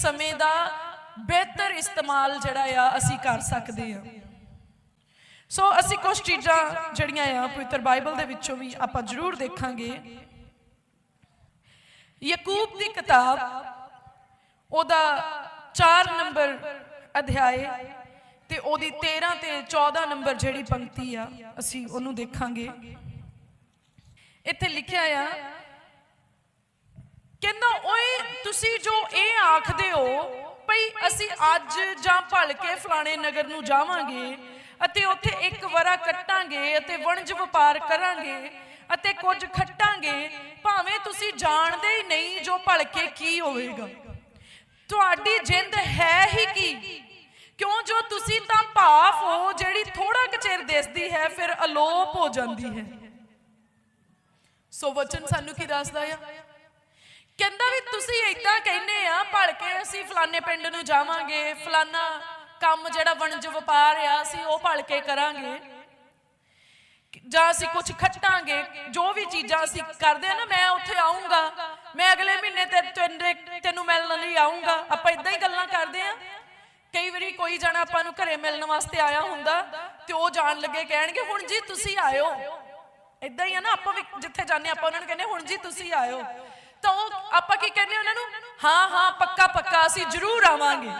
ਸਮੇਂ ਦਾ ਬਿਹਤਰ ਇਸਤੇਮਾਲ ਜਿਹੜਾ ਆ, ਅਸੀਂ ਕਰ ਸਕਦੇ ਆ ਸੋ ਅਸੀਂ ਕੁਝ ਚੀਜ਼ਾਂ ਜਿਹੜੀਆਂ ਆ, ਪਵਿੱਤਰ ਬਾਈਬਲ ਦੇ ਵਿੱਚੋਂ ਵੀ ਆਪਾਂ ਜ਼ਰੂਰ ਦੇਖਾਂਗੇ। ਯਕੂਬ ਦੀ ਕਿਤਾਬ, ਉਹਦਾ 4 ਨੰਬਰ ਅਧਿਆਏ ਤੇ ਉਹਦੀ 13 ਤੇ 14 ਨੰਬਰ ਜਿਹੜੀ ਪੰਕਤੀ ਆ, ਅਸੀਂ ਉਹਨੂੰ ਦੇਖਾਂਗੇ। ਇੱਥੇ ਲਿਖਿਆ ਆ ਕਹਿੰਦਾ, ਓਏ, ਤੁਸੀਂ ਜੋ ਇਹ ਆਖਦੇ ਹੋ ਭਈ ਅਸੀਂ ਅੱਜ ਜਾਂ ਭਲ ਕੇ ਫਲਾਣੇ ਨਗਰ ਨੂੰ ਜਾਵਾਂਗੇ ਅਤੇ ਉੱਥੇ ਇੱਕ ਵਰਾ ਕੱਟਾਂਗੇ ਅਤੇ ਵਣਜ ਵਪਾਰ ਕਰਾਂਗੇ ਅਤੇ ਕੁਝ ਖੱਟਾਂਗੇ, ਭਾਵੇਂ ਤੁਸੀਂ ਜਾਣਦੇ ਹੀ ਨਹੀਂ ਜੋ ਭਲ ਕੇ ਕੀ ਹੋਵੇਗਾ। ਤੁਹਾਡੀ ਜਿੰਦ ਹੈ ਹੀ ਕੀ? ਕਿਉਂ ਜੋ ਤੁਸੀਂ ਤਾਂ ਭਾਫ ਹੋ ਜਿਹੜੀ ਥੋੜਾ ਕੁ ਚਿਰ ਦਿਸਦੀ ਹੈ, ਫਿਰ ਅਲੋਪ ਹੋ ਜਾਂਦੀ ਹੈ। ਸੋ ਵਚਨ ਸਾਨੂੰ ਕੀ ਦੱਸਦਾ ਆ? ਕਹਿੰਦਾ ਵੀ ਤੁਸੀਂ ਇਦਾਂ ਕਹਿੰਦੇ ਆ ਭੜ ਕੇ ਅਸੀਂ ਫਲਾਣੇ ਪਿੰਡ ਨੂੰ ਜਾਵਾਂਗੇ, ਫਲਾਣਾ ਕੰਮ ਜਿਹੜਾ ਵਣਜ ਵਪਾਰ ਆ, ਅਸੀਂ ਉਹ ਭੜ ਕੇ ਕਰਾਂਗੇ। ਜਾਂ ਅਸੀਂ ਕੁਝ ਖੱਟਾਂਗੇ, ਜੋ ਵੀ ਚੀਜ਼ਾਂ ਅਸੀਂ ਕਰਦੇ ਆ ਨਾ, ਮੈਂ ਉੱਥੇ ਆਉਂਗਾ ਮੈਂ ਅਗਲੇ ਮਹੀਨੇ ਤੇ ਤੈਨੂੰ- ਤੈਨੂੰ ਮਿਲਣ ਲਈ ਆਉਂਗਾ ਆਪਾਂ ਇਦਾਂ ਹੀ ਗੱਲਾਂ ਕਰਦੇ ਆ। ਕਈ ਵਾਰੀ ਕੋਈ ਜਣਾ ਆਪਾਂ ਨੂੰ ਘਰੇ ਮਿਲਣ ਵਾਸਤੇ ਆਇਆ ਹੁੰਦਾ, ਤੇ ਉਹ ਜਾਣ ਲੱਗੇ ਕਹਿਣਗੇ, ਹੁਣ ਜੀ ਤੁਸੀਂ ਆਇਓ। ਇਦਾਂ ਹੀ ਆ ਨਾ, ਆਪਾਂ ਵੀ ਜਿੱਥੇ ਜਾਂਦੇ ਆਪਾਂ ਉਹਨਾਂ ਨੂੰ ਕਹਿੰਦੇ, ਹੁਣ ਜੀ ਤੁਸੀਂ ਆਇਓ। ਤਾਂ ਉਹ ਆਪਾਂ ਕੀ ਕਹਿੰਦੇ ਉਹਨਾਂ ਨੂੰ? ਹਾਂ ਹਾਂ, ਪੱਕਾ ਪੱਕਾ, ਅਸੀਂ ਜ਼ਰੂਰ ਆਵਾਂਗੇ।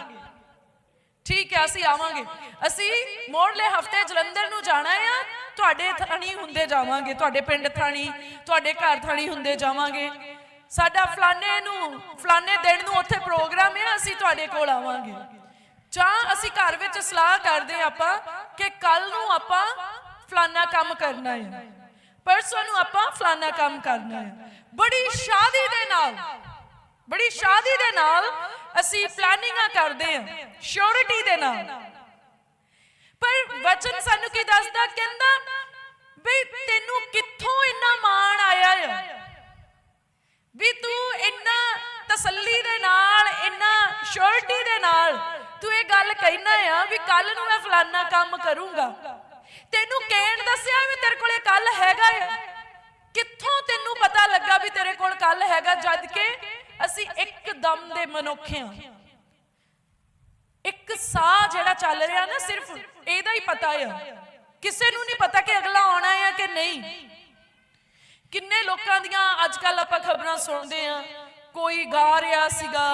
ਠੀਕ ਹੈ, ਅਸੀਂ ਆਵਾਂਗੇ। ਅਸੀਂ ਮੋੜਲੇ ਹਫ਼ਤੇ ਜਲੰਧਰ ਨੂੰ ਜਾਣਾ ਆ, ਤੁਹਾਡੇ ਥਾਣੀ ਹੁੰਦੇ ਜਾਵਾਂਗੇ, ਤੁਹਾਡੇ ਪਿੰਡ ਥਾਣੀ, ਤੁਹਾਡੇ ਘਰ ਥਾਣੀ ਹੁੰਦੇ ਜਾਵਾਂਗੇ। ਸਾਡਾ ਫਲਾਣੇ ਨੂੰ, ਫਲਾਣੇ ਦਿਨ ਨੂੰ ਉੱਥੇ ਪ੍ਰੋਗਰਾਮ ਹੈ ਅਸੀਂ ਤੁਹਾਡੇ ਕੋਲ ਆਵਾਂਗੇ। ਜਾਂ ਅਸੀਂ ਘਰ ਵਿੱਚ ਸਲਾਹ ਕਰਦੇ ਹਾਂ ਆਪਾਂ ਕਿ ਕੱਲ ਨੂੰ ਆਪਾਂ ਫਲਾਣਾ ਕੰਮ ਕਰਨਾ ਹੈ ਪਰਸੋਂ ਨੂੰ ਆਪਾਂ ਫਲਾਣਾ ਕੰਮ ਕਰਨਾ ਹੈ ਬੜੀ ਸ਼ਾਦੀ ਦੇ ਨਾਲ, ਬੜੀ ਸ਼ਾਦੀ ਦੇ ਨਾਲ ਅਸੀਂ ਪਲਾਨਿੰਗਾਂ ਕਰਦੇ ਹਾਂ ਸ਼ੋਰਿਟੀ ਦੇ ਨਾਲ। ਪਰ ਵਚਨ ਸਾਨੂੰ ਕੀ ਦੱਸਦਾ? ਕਹਿੰਦਾ ਵੀ ਤੈਨੂੰ ਕਿੱਥੋਂ ਇੰਨਾ ਮਾਣ ਆਇਆ ਆ? ਵੀ ਤੂੰ ਇੰਨਾ ਤਸੱਲੀ ਦੇ ਨਾਲ, ਇੰਨਾ ਸ਼ੋਰਿਟੀ ਦੇ ਨਾਲ ਤੂੰ ਇਹ ਗੱਲ ਕਹਿਣਾ ਆ ਵੀ ਕੱਲ ਨੂੰ ਮੈਂ ਫਲਾਨਾ ਕੰਮ ਕਰੂੰਗਾ। ਤੈਨੂੰ ਕਹਿਣ ਦੱਸਿਆ ਵੀ ਤੇਰੇ ਕੋਲੇ ਕੱਲ ਹੈਗਾ ਆ? ਕਿੱਥੋਂ ਤੈਨੂੰ ਪਤਾ ਲੱਗਾ ਵੀ ਤੇਰੇ ਕੋਲ ਕੱਲ ਹੈਗਾ ਜਦ ਕਿ ਅਸੀਂ ਇੱਕਦਮ ਦੇ ਮਨੁੱਖ ਹਾਂ। ਇੱਕ ਸਾਹ ਜਿਹੜਾ ਚੱਲ ਰਿਹਾ ਨਾ ਸਿਰਫ ਇਹਦਾ ਹੀ ਪਤਾ ਆ। ਕਿਸੇ ਨੂੰ ਨਹੀਂ ਪਤਾ ਕਿ ਅਗਲਾ ਆਉਣਾ ਹੈ ਕਿ ਨਹੀਂ। ਕਿੰਨੇ ਲੋਕਾਂ ਦੀਆਂ ਅੱਜ ਕੱਲ ਆਪਾਂ ਖਬਰਾਂ ਸੁਣਦੇ ਆ ਕੋਈ ਗਾ ਰਿਹਾ ਸੀਗਾ,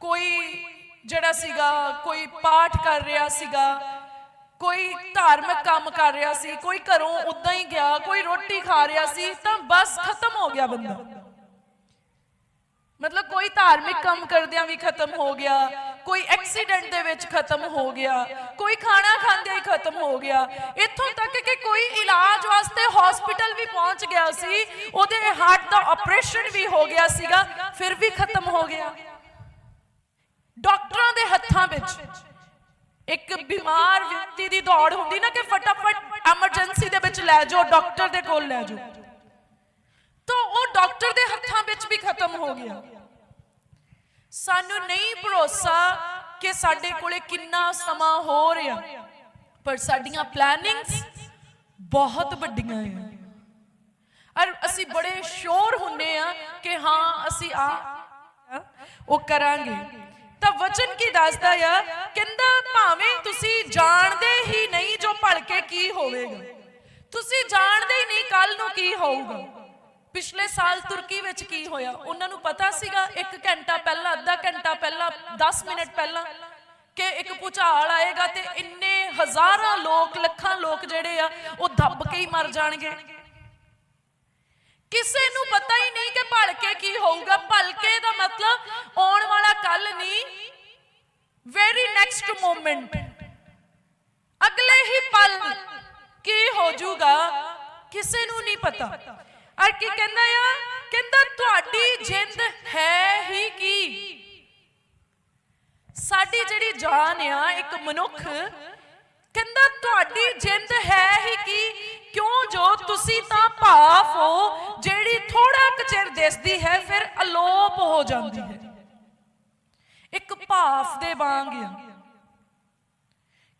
ਕੋਈ ਜਿਹੜਾ ਸੀਗਾ, ਕੋਈ ਪਾਠ ਕਰ ਰਿਹਾ ਸੀਗਾ। ਕੋਈ ਧਾਰਮਿਕ ਕੰਮ ਕਰ ਰਿਹਾ ਸੀ, ਕੋਈ ਘਰੋਂ ਉਦਾਂ ਹੀ ਗਿਆ, ਕੋਈ ਰੋਟੀ ਖਾ ਰਿਹਾ ਸੀ, ਤਾਂ ਬਸ ਖਤਮ ਹੋ ਗਿਆ ਬੰਦਾ। ਮਤਲਬ ਕੋਈ ਧਾਰਮਿਕ ਕੰਮ ਕਰਦਿਆਂ ਵੀ ਖਤਮ ਹੋ ਗਿਆ, ਕੋਈ ਐਕਸੀਡੈਂਟ ਦੇ ਵਿੱਚ ਖਤਮ ਹੋ ਗਿਆ, ਕੋਈ ਖਾਣਾ ਖਾਂਦਿਆਂ ਹੀ ਖਤਮ ਹੋ ਗਿਆ। ਇੱਥੋਂ ਤੱਕ ਕਿ ਕੋਈ ਇਲਾਜ ਵਾਸਤੇ ਹਸਪੀਟਲ ਵੀ ਪਹੁੰਚ ਗਿਆ ਸੀ, ਉਹਦੇ ਹਾਰਟ ਦਾ ਆਪਰੇਸ਼ਨ ਵੀ ਹੋ ਗਿਆ ਸੀਗਾ, ਫਿਰ ਵੀ ਖਤਮ ਹੋ ਗਿਆ। ਡਾਕਟਰਾਂ ਦੇ ਹੱਥਾਂ ਵਿੱਚ। ਇੱਕ ਬਿਮਾਰ ਵਿਅਕਤੀ ਦੀ ਦੌੜ ਹੁੰਦੀ ਨਾ ਕਿ ਫਟਾਫਟ ਐਮਰਜੈਂਸੀ ਦੇ ਵਿੱਚ ਲੈ ਜਾਓ, ਡਾਕਟਰ ਦੇ ਕੋਲ ਲੈ ਜਾਓ। ਤਾਂ ਉਹ ਡਾਕਟਰ ਦੇ ਹੱਥਾਂ ਵਿੱਚ ਵੀ ਖਤਮ ਹੋ ਗਿਆ। ਸਾਨੂੰ ਨਹੀਂ ਭਰੋਸਾ ਕਿ ਸਾਡੇ ਕੋਲੇ ਕਿੰਨਾ ਸਮਾਂ ਹੋ ਰਿਹਾ, ਪਰ ਸਾਡੀਆਂ ਪਲੈਨਿੰਗਸ ਬਹੁਤ ਵੱਡੀਆਂ ਆ। ਔਰ ਅਸੀਂ ਬੜੇ ਸ਼ੋਰ ਹੁੰਨੇ ਆ ਕਿ ਹਾਂ, ਅਸੀਂ ਆ, ਉਹ ਕਰਾਂਗੇ। ਤਾਂ ਵਚਨ ਕੀ ਦੱਸਦਾ ਆ? ਕਹਿੰਦਾ, ਭਾਵੇਂ ਤੁਸੀਂ ਜਾਣਦੇ ਹੀ ਨਹੀਂ ਜੋ ਭੜ ਕੀ ਹੋਵੇਗਾ, ਤੁਸੀਂ ਜਾਣਦੇ ਹੀ ਨਹੀਂ ਕੱਲ ਨੂੰ ਕੀ ਹੋਊਗਾ। ਪਿਛਲੇ ਸਾਲ ਤੁਰਕੀ ਵਿੱਚ ਕੀ ਹੋਇਆ? ਉਹਨਾਂ ਨੂੰ ਪਤਾ ਸੀਗਾ 1 ਘੰਟਾ ਪਹਿਲਾਂ, ਅੱਧਾ ਘੰਟਾ ਪਹਿਲਾਂ 10 ਮਿੰਟ ਪਹਿਲਾਂ ਕਿ ਇੱਕ ਭੁਚਾਲ ਆਏਗਾ ਤੇ ਇੰਨੇ ਹਜ਼ਾਰਾਂ ਲੋਕ, ਲੱਖਾਂ ਲੋਕ ਜਿਹੜੇ ਆ, ਉਹ ਦੱਬ ਕੇ ਹੀ ਮਰ ਜਾਣਗੇ। ਕਿਸੇ ਨੂੰ ਪਤਾ ਹੀ ਨਹੀਂ ਕਿ ਭਲਕੇ ਕੀ ਹੋਊਗਾ। ਭਲਕੇ ਦਾ ਮਤਲਬ ਆਉਣ ਵਾਲਾ ਕੱਲ ਨਹੀਂ ਵੈਰੀ ਨੈਕਸਟ ਮੋਮੈਂਟ ਅਗਲੇ ਹੀ ਪਲ ਕੀ ਹੋ ਜਾਊਗਾ ਕਿਸੇ ਨੂੰ ਨਹੀਂ ਪਤਾ। ਔਰ ਕੀ ਕਹਿੰਦਾ ਆ? ਕਹਿੰਦਾ ਤੁਹਾਡੀ ਜਿੰਦ ਹੈ ਹੀ ਕੀ? ਸਾਡੀ ਜਿਹੜੀ ਜਾਨ ਆ, ਇੱਕ ਮਨੁੱਖ, ਕਹਿੰਦਾ ਤੁਹਾਡੀ ਜਿੰਦ ਹੈ ਹੀ ਕੀ? ਕਿਉਂ ਜੋ ਤੁਸੀਂ ਤਾਂ ਭਾਫ ਹੋ ਚਿਰ ਦਿਸਦੀ ਹੈ, ਫਿਰ ਅਲੋਪ ਹੋ ਜਾਂਦੀ ਹੈ। ਇੱਕ ਭਾਫ ਦੇ ਵਾਂਗ ਆ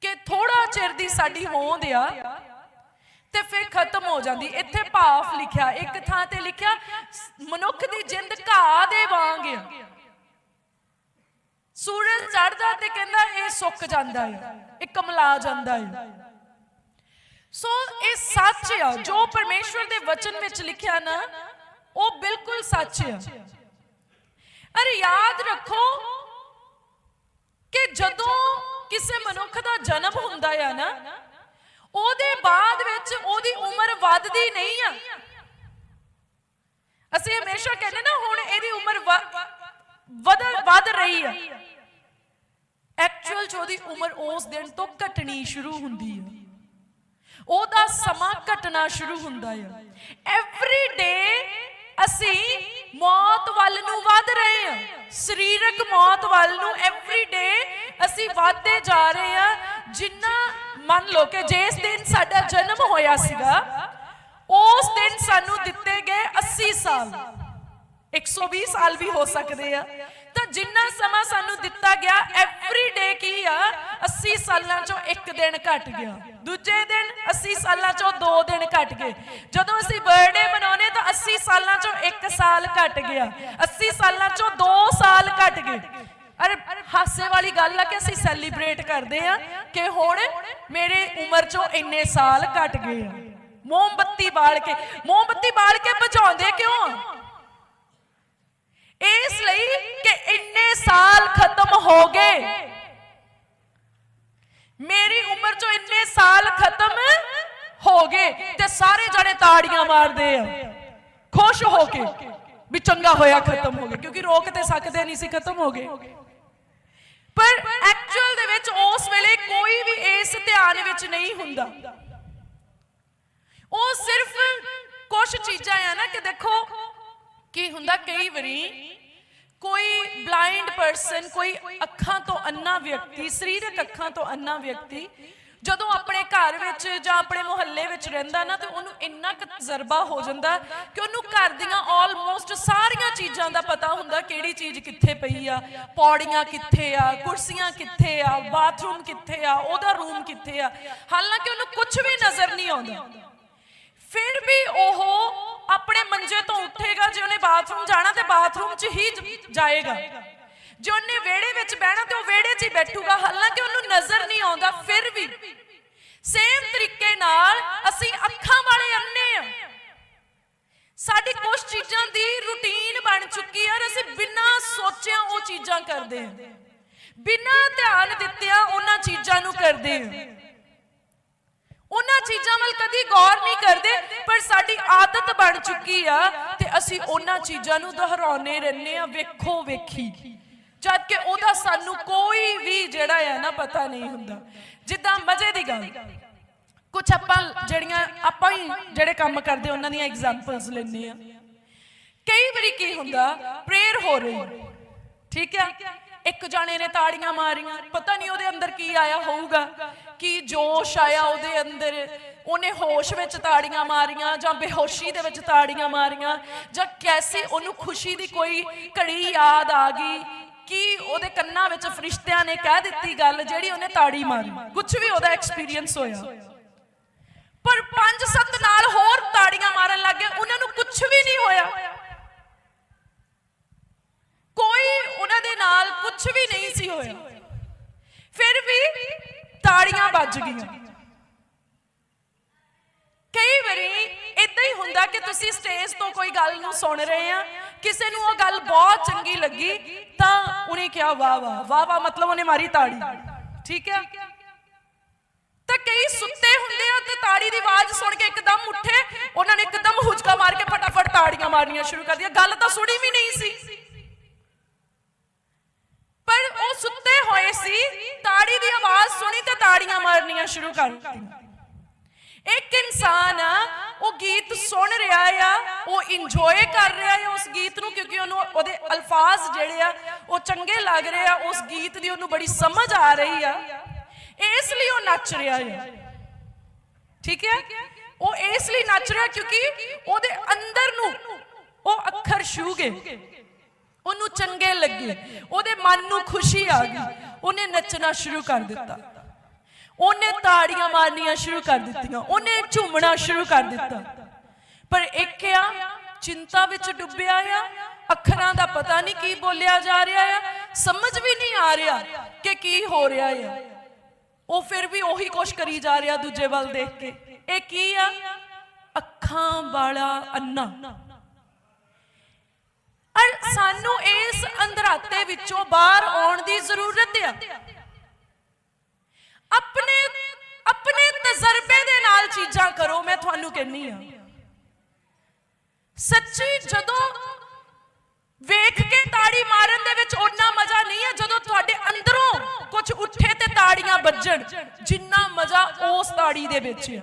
ਕਿ ਥੋੜਾ ਚਿਰ ਦੀ ਸਾਡੀ ਹੋਂਦ ਆ ਤੇ ਫਿਰ ਖਤਮ ਹੋ ਜਾਂਦੀ। ਇੱਥੇ ਭਾਫ ਲਿਖਿਆ, ਇੱਕ ਥਾਂ ਤੇ ਲਿਖਿਆ, ਮਨੁੱਖ ਦੀ ਜਿੰਦ ਘਾਹ ਦੇ ਵਾਂਗ ਆ। ਸੂਰਜ ਚੜਦਾ ਤੇ ਕਹਿੰਦਾ, ਇਹ ਸੁੱਕ ਜਾਂਦਾ ਹੈ ਇਹ ਕਮਲਾ ਜਾਂਦਾ ਹੈ ਸੋ ਇਹ ਸੱਚ ਆ, ਜੋ ਪਰਮੇਸ਼ਵਰ ਦੇ ਵਚਨ ਵਿੱਚ ਲਿਖਿਆ ਨਾ ਉਹ ਬਿਲਕੁਲ ਸੱਚ ਹੈ ਅਰੇ ਯਾਦ ਰੱਖੋ ਕਿ ਜਦੋਂ ਕਿਸੇ ਮਨੁੱਖ ਦਾ ਜਨਮ ਹੁੰਦਾ ਆ ਨਾ, ਉਹਦੇ ਬਾਅਦ ਵਿੱਚ ਉਹਦੀ ਉਮਰ ਵੱਧਦੀ ਨਹੀਂ ਆ। ਅਸੀਂ ਹਮੇਸ਼ਾ ਕਹਿੰਦੇ ਨਾ, ਹੁਣ ਇਹਦੀ ਉਮਰ ਵ- ਵਧ, ਵੱਧ ਰਹੀ ਆ। ਐਕਚੁਅਲ ਚ ਉਹਦੀ ਉਮਰ ਉਸ ਦਿਨ ਤੋਂ ਘਟਣੀ ਸ਼ੁਰੂ ਹੁੰਦੀ ਆ। ਉਹਦਾ ਸਮਾਂ ਘਟਣਾ ਸ਼ੁਰੂ ਹੁੰਦਾ ਆ। ਐਵਰੀ ਡੇ ਅਸੀਂ ਮੌਤ ਵੱਲ ਨੂੰ ਵੱਧ ਰਹੇ ਹਾਂ। ਸਰੀਰਕ ਮੌਤ ਵੱਲ ਨੂੰ ਐਵਰੀ ਡੇ ਅਸੀਂ ਵਧਦੇ ਜਾ ਰਹੇ ਹਾਂ। ਜਿੰਨਾ ਮੰਨ ਲਓ ਕਿ ਜਿਸ ਦਿਨ ਸਾਡਾ ਜਨਮ ਹੋਇਆ ਸੀਗਾ, ਉਸ ਦਿਨ ਸਾਨੂੰ ਦਿੱਤੇ ਗਏ 80 ਸਾਲ। 120 ਸਾਲ ਵੀ ਹੋ ਸਕਦੇ ਆ। ਤਾਂ ਜਿੰਨਾ ਸਮਾਂ ਸਾਨੂੰ ਦਿੱਤਾ ਗਿਆ 80 ਸਾਲਾਂ ਚੋਂ ਇੱਕ ਦਿਨ ਘਟ ਗਿਆ। ਦੂਜੇ ਦਿਨ 80 ਸਾਲਾਂ ਚੋਂ ਦੋ ਦਿਨ ਘਟ ਗਏ। ਜਦੋਂ ਅਸੀਂ ਬਰਥਡੇ ਮਨਾਉਨੇ ਤਾਂ 80 ਸਾਲਾਂ ਚੋਂ ਇੱਕ ਸਾਲ ਘਟ ਗਿਆ। 80 ਸਾਲਾਂ ਚੋਂ ਦੋ ਸਾਲ ਘਟ ਗਏ। ਅਰੇ ਹਾਸੇ ਵਾਲੀ ਗੱਲ ਆ ਕਿ ਅਸੀਂ ਸੈਲੀਬ੍ਰੇਟ ਕਰਦੇ ਆ ਕਿ ਹੁਣ ਮੇਰੇ ਉਮਰ ਚੋਂ ਇੰਨੇ ਸਾਲ ਘਟ ਗਏ ਆ। ਮੋਮਬੱਤੀ ਬਾਲ ਕੇ, ਮੋਮਬੱਤੀ ਬਾਲ ਕੇ ਬੁਝਾਉਂਦੇ ਕਿਉਂ? ਇਸ ਲਈ ਕਿ ਇੰਨੇ ਸਾਲ ਖਤਮ ਹੋ ਗਏ। ਮੇਰੀ ਉਮਰ ਚੋਂ ਇੰਨੇ ਸਾਲ ਖਤਮ ਹੋ ਗਏ ਤੇ ਸਾਰੇ ਜਣੇ ਤਾੜੀਆਂ ਮਾਰਦੇ ਆ। ਖੁਸ਼ ਹੋ ਕੇ ਵੀ ਚੰਗਾ ਹੋਇਆ ਖਤਮ ਹੋ ਗਿਆ, ਕਿਉਂਕਿ ਰੋਕ ਤੇ ਸਕਦੇ ਨਹੀਂ ਸੀ, ਖਤਮ ਹੋ ਗਏ। ਪਰ ਐਕਚੁਅਲ ਦੇ ਵਿੱਚ ਉਸ ਵੇਲੇ ਕੋਈ ਵੀ ਇਸ ਧਿਆਨ ਵਿੱਚ ਨਹੀਂ ਹੁੰਦਾ। ਉਹ ਸਿਰਫ ਕੁਝ ਚੀਜ਼ਾਂ ਆ ਨਾ ਕਿ ਦੇਖੋ, ਕੀ ਹੁੰਦਾ ਕਈ ਵਾਰੀ ਕੋਈ ਬਲਾਈਂਡ ਪਰਸਨ ਕੋਈ ਅੱਖਾਂ ਤੋਂ ਅੰਨਾ ਵਿਅਕਤੀ, ਸਰੀਰਕ ਅੱਖਾਂ ਤੋਂ ਅੰਨਾ ਵਿਅਕਤੀ, ਜਦੋਂ ਆਪਣੇ ਘਰ ਵਿੱਚ ਜਾਂ ਆਪਣੇ ਮੁਹੱਲੇ ਵਿੱਚ ਰਹਿੰਦਾ ਨਾ, ਤੇ ਉਹਨੂੰ ਇੰਨਾ ਕੁ ਤਜਰਬਾ ਹੋ ਜਾਂਦਾ ਕਿ ਉਹਨੂੰ ਘਰ ਦੀਆਂ ਆਲਮੋਸਟ ਸਾਰੀਆਂ ਚੀਜ਼ਾਂ ਦਾ ਪਤਾ ਹੁੰਦਾ ਕਿਹੜੀ ਚੀਜ਼ ਕਿੱਥੇ ਪਈ ਆ, ਪੌੜੀਆਂ ਕਿੱਥੇ ਆ, ਕੁਰਸੀਆਂ ਕਿੱਥੇ ਆ, ਬਾਥਰੂਮ ਕਿੱਥੇ ਆ, ਉਹਦਾ ਰੂਮ ਕਿੱਥੇ ਆ। ਹਾਲਾਂਕਿ ਉਹਨੂੰ ਕੁਝ ਵੀ ਨਜ਼ਰ ਨਹੀਂ ਆਉਂਦਾ। ਫਿਰ ਵੀ ਉਹ ਆਪਣੇ ਮੰਜੇ ਤੋਂ ਉੱਠੇਗਾ, ਜੇ ਉਹਨੇ ਬਾਥਰੂਮ ਜਾਣਾ ਤੇ ਬਾਥਰੂਮ 'ਚ ਹੀ ਜਾਏਗਾ। ਜੇ ਉਹਨੇ ਵਿਹੜੇ ਵਿੱਚ ਬਹਿਣਾ ਤੇ ਉਹ ਵਿਹੜੇ 'ਚ ਹੀ ਬੈਠੂਗਾ, ਹਾਲਾਂਕਿ ਉਹਨੂੰ ਨਜ਼ਰ ਨਹੀਂ ਆਉਂਦਾ, ਫਿਰ ਵੀ। ਸੇਮ ਤਰੀਕੇ ਨਾਲ ਅਸੀਂ ਅੱਖਾਂ ਵਾਲੇ ਅੰਨੇ ਆ। ਸਾਡੀ ਕੁਝ ਚੀਜ਼ਾਂ ਦੀ ਰੁਟੀਨ ਬਣ ਚੁੱਕੀ ਹੈ ਔਰ ਅਸੀਂ ਬਿਨਾਂ ਸੋਚਿਆ ਉਹ ਚੀਜ਼ਾਂ ਕਰਦੇ ਹਾਂ ਬਿਨਾਂ ਧਿਆਨ ਦਿੱਤਿਆਂ ਉਹਨਾਂ ਚੀਜ਼ਾਂ ਨੂੰ ਕਰਦੇ ਹਾਂ ਉਹਨਾਂ ਚੀਜ਼ਾਂ ਵੱਲ ਕਦੀ ਗੌਰ ਨਹੀਂ ਕਰਦੇ, ਪਰ ਸਾਡੀ ਆਦਤ ਬਣ ਚੁੱਕੀ ਆ ਤੇ ਅਸੀਂ ਉਹਨਾਂ ਚੀਜ਼ਾਂ ਨੂੰ ਦੁਹਰਾਉਨੇ ਰਹਿੰਦੇ ਆ ਵੇਖੋ ਵੇਖੀ। ਜਦ ਕਿ ਉਹਦਾ ਸਾਨੂੰ ਕੋਈ ਵੀ ਜਿਹੜਾ ਹੈ ਨਾ ਪਤਾ ਨਹੀਂ ਹੁੰਦਾ। ਜਿੱਦਾਂ ਮਜ਼ੇ ਦੀ ਗੱਲ। ਕੁਝ ਆਪਾਂ ਜਿਹੜੀਆਂ ਆਪਾਂ ਹੀ ਜਿਹੜੇ ਕੰਮ ਕਰਦੇ, ਉਹਨਾਂ ਦੀਆਂ ਐਗਜ਼ਾਮਪਲਸ ਲੈਂਦੇ ਆ ਕਈ ਵਾਰੀ ਕੀ ਹੁੰਦਾ ਪ੍ਰੇਅਰ ਹੋ ਰਹੀ। ਠੀਕ ਹੈ ਇੱਕ ਜਾਣੇ ਨੇ ਤਾੜੀਆਂ ਮਾਰੀਆਂ, ਪਤਾ ਨਹੀਂ ਉਹਦੇ ਅੰਦਰ ਕੀ ਆਇਆ ਹੋਊਗਾ। ਕੀ ਜੋਸ਼ ਆਇਆ ਉਹਦੇ ਅੰਦਰ, ਉਹਨੇ ਹੋਸ਼ ਵਿੱਚ ਤਾੜੀਆਂ ਮਾਰੀਆਂ ਜਾਂ ਬੇਹੋਸ਼ੀ ਦੇ ਵਿੱਚ ਤਾੜੀਆਂ ਮਾਰੀਆਂ ਜਾਂ ਕੈਸੀ ਉਹਨੂੰ ਖੁਸ਼ੀ ਦੀ ਕੋਈ ਘੜੀ ਯਾਦ ਆ ਗਈ ਕਿ ਉਹਦੇ ਕੰਨਾਂ ਵਿੱਚ ਫਰਿਸ਼ਤਿਆਂ ਨੇ ਕਹਿ ਦਿੱਤੀ ਗੱਲ ਜਿਹੜੀ ਉਹਨੇ ਤਾੜੀ ਮਾਰੀ। ਕੁਝ ਵੀ ਉਹਦਾ ਐਕਸਪੀਰੀਅੰਸ ਹੋਇਆ। ਪਰ ਪੰਜ ਸੱਤ ਨਾਲ ਹੋਰ ਤਾੜੀਆਂ ਮਾਰਨ ਲੱਗ ਗਏ, ਉਹਨਾਂ ਨੂੰ ਕੁਝ ਵੀ ਨਹੀਂ ਹੋਇਆ। ਕੋਈ ਉਹਨਾਂ ਦੇ ਨਾਲ ਕੁਝ ਵੀ ਨਹੀਂ ਸੀ ਹੋਇਆ। ਵੱਜ ਗਈਆਂ। ਕਈ ਵਾਰੀ ਇਦਾਂ ਹੀ ਹੁੰਦਾ ਕਿ ਤੁਸੀਂ ਸਟੇਜ ਤੋਂ ਕੋਈ ਗੱਲ ਨੂੰ ਸੁਣ ਰਹੇ ਆ, ਕਿਸੇ ਨੂੰ ਉਹ ਗੱਲ ਬਹੁਤ ਚੰਗੀ ਲੱਗੀ, ਤਾਂ ਉਹਨੇ ਕਿਹਾ, ਵਾਹ ਵਾਹ ਵਾਹ ਵਾਹ, ਮਤਲਬ ਉਹਨੇ ਮਾਰੀ ਤਾੜੀ। ਠੀਕ ਹੈ ਤਾਂ ਕਈ ਸੁੱਤੇ ਹੁੰਦੇ ਆ ਤੇ ਤਾੜੀ ਦੀ ਆਵਾਜ਼ ਸੁਣ ਕੇ ਇੱਕਦਮ ਉੱਠੇ, ਉਹਨਾਂ ਨੇ ਇੱਕਦਮ ਹੁਜਕਾ ਮਾਰ ਕੇ ਫਟਾਫਟ ਤਾੜੀਆਂ ਮਾਰਨੀਆਂ ਸ਼ੁਰੂ ਕਰ ਦਿੱਤੀਆਂ। ਗੱਲ ਤਾਂ ਸੁਣੀ ਵੀ ਨਹੀਂ ਸੀ। ਪਰ ਉਹ ਸੁੱਤੇ ਹੋਏ ਸੀ, ਤਾੜੀ ਦੀ ਆਵਾਜ਼ ਸੁਣੀ ਤੇ ਤਾੜੀਆਂ ਮਾਰਨੀਆਂ ਸ਼ੁਰੂ ਕਰ ਦਿੱਤੀਆਂ। ਇੱਕ ਇਨਸਾਨ ਆ, ਉਹ ਗੀਤ ਸੁਣ ਰਿਹਾ ਆ, ਉਹ ਇੰਜੋਏ ਕਰ ਰਿਹਾ ਆ ਉਸ ਗੀਤ ਨੂੰ ਕਿਉਂਕਿ ਉਹਨੂੰ ਉਹਦੇ ਅਲਫਾਜ਼ ਜਿਹੜੇ ਆ, ਉਹ ਚੰਗੇ ਲੱਗ ਰਹੇ ਆ, ਉਸ ਗੀਤ ਦੀ ਉਹਨੂੰ ਬੜੀ ਸਮਝ ਆ ਰਹੀ ਆ। ਇਸ ਲਈ ਉਹ ਨੱਚ ਰਿਹਾ ਆ। ਠੀਕ ਹੈ ਉਹ ਇਸ ਲਈ ਨੱਚ ਰਿਹਾ ਕਿਉਂਕਿ ਉਹਦੇ ਅੰਦਰ ਨੂੰ ਉਹ ਅੱਖਰ ਛੂ ਗਏ। ਉਹਨੂੰ ਚੰਗੇ ਲੱਗੇ। ਉਹਦੇ ਮਨ ਨੂੰ ਖੁਸ਼ੀ ਆ ਗਈ। ਉਹਨੇ ਨੱਚਣਾ ਸ਼ੁਰੂ ਕਰ ਦਿੱਤਾ। ਉਹਨੇ ਤਾੜੀਆਂ ਮਾਰਨੀਆਂ ਸ਼ੁਰੂ ਕਰ ਦਿੱਤੀਆਂ। ਉਹਨੇ ਝੂਮਣਾ ਸ਼ੁਰੂ ਕਰ ਦਿੱਤਾ। ਪਰ ਇੱਕ ਆ, ਚਿੰਤਾ ਵਿੱਚ ਡੁੱਬਿਆ ਆ। ਅੱਖਰਾਂ ਦਾ ਪਤਾ ਨਹੀਂ ਕੀ ਬੋਲਿਆ ਜਾ ਰਿਹਾ ਆ। ਸਮਝ ਵੀ ਨਹੀਂ ਆ ਰਿਹਾ ਕਿ ਕੀ ਹੋ ਰਿਹਾ ਆ। ਉਹ ਫਿਰ ਵੀ ਉਹੀ ਕੁਛ ਕਰੀ ਜਾ ਰਿਹਾ ਦੂਜੇ ਵੱਲ ਦੇਖ ਕੇ। ਇਹ ਕੀ ਆ? ਅੱਖਾਂ ਵਾਲਾ ਅੰਨਾ। ਅਰ ਸਾਨੂੰ ਇਸ ਅੰਧਰਾਤੇ ਵਿੱਚੋਂ ਬਾਹਰ ਆਉਣ ਦੀ ਜ਼ਰੂਰਤ ਆ। ਆਪਣੇ ਆਪਣੇ ਤਜਰਬੇ ਦੇ ਨਾਲ ਚੀਜ਼ਾਂ ਕਰੋ, ਮੈਂ ਤੁਹਾਨੂੰ ਕਹਿੰਨੀ ਆ ਸੱਚੀ ਜਦੋਂ ਵੇਖ ਕੇ ਤਾੜੀ ਮਾਰਨ ਦੇ ਵਿੱਚ ਓਨਾ ਮਜ਼ਾ ਨਹੀਂ ਹੈ ਜਦੋਂ ਤੁਹਾਡੇ ਅੰਦਰੋਂ ਕੁਝ ਉੱਠੇ ਤੇ ਤਾੜੀਆਂ ਵੱਜਣ, ਜਿੰਨਾ ਮਜ਼ਾ ਉਸ ਤਾੜੀ ਦੇ ਵਿੱਚ ਹੈ